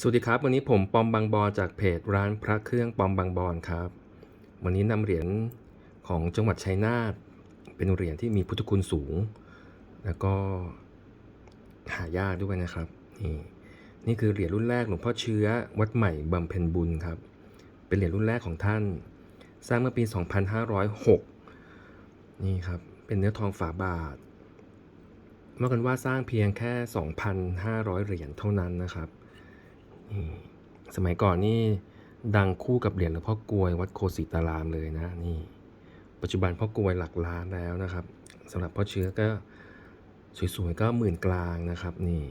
สวัสดีครับ วันนี้ผมปอมบางบอจากเพจร้านพระเครื่องปอมบางบอนครับ วันนี้นำเหรียญของจังหวัดชัยนาทเป็นเหรียญที่มีพุทธคุณสูง แล้วก็หายากด้วยนะครับ นี่นี่คือเหรียญรุ่นแรกหลวงพ่อเชื้อวัดใหม่บำเพ็ญบุญครับ เป็นเหรียญรุ่นแรกของท่าน สร้างเมื่อปี 2506 นี่ครับ เป็นเนื้อทองฝาบาทว่ากันว่าสร้างเพียงแค่ 2,500 เหรียญเท่านั้นนะครับ สมัยก่อนนี่ดังคู่กับเหรียญหลวงพ่อกลวยวัดโคสิตารามเลยนะนี่ ปัจจุบันพ่อกลวยหลักล้านแล้วนะครับสำหรับพ่อเชื้อก็สวยๆก็หมื่นกลางนะครับนี่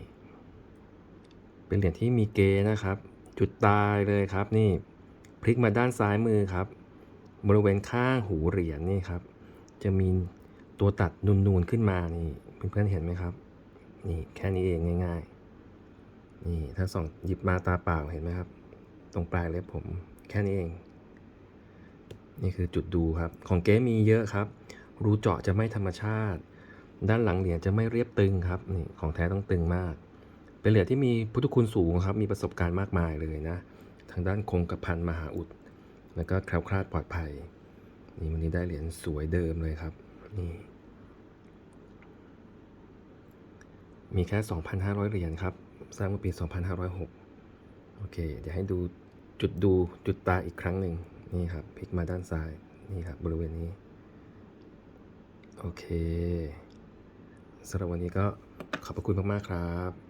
เป็นเหรียญที่มีเกนะครับ จุดตายเลยครับนี่พลิกมาด้านซ้ายมือครับ บริเวณข้างหูเหรียญนี่ครับ จะมีตัวตัดนูนๆขึ้นมานี่เพื่อนๆเห็นไหมครับ นี่แค่นี้เองง่าย ๆ นี่ถ้าส่องหยิบมาตาเปล่าเห็นไหมครับ ตรงปลายเล็บผมแค่นี้เอง นี่คือจุดดูครับ ของเก๊มีเยอะครับ รูเจาะจะไม่ธรรมชาติ ด้านหลังเหรียญจะไม่เรียบตึงครับนี่ของแท้ต้องตึงมาก เป็นเหรียญที่มีพุทธคุณสูงครับ มีประสบการณ์มากมายเลยนะ ทางด้านคงกระพันมหาอุด แล้วก็แคล้วคลาดปลอดภัย นี่วันนี้ได้เหรียญสวยเดิมเลยครับ นี่มีแค่ 2,500 เหรียญครับ สร้างเมื่อปี 2506 โอเค เดี๋ยวให้ดูจุดดูจุดตาอีกครั้งหนึ่งนี่ครับพลิกมาด้านซ้าย นี่ครับ บริเวณนี้ โอเคสำหรับวันนี้ก็ขอบพระคุณมาก ๆ ครับ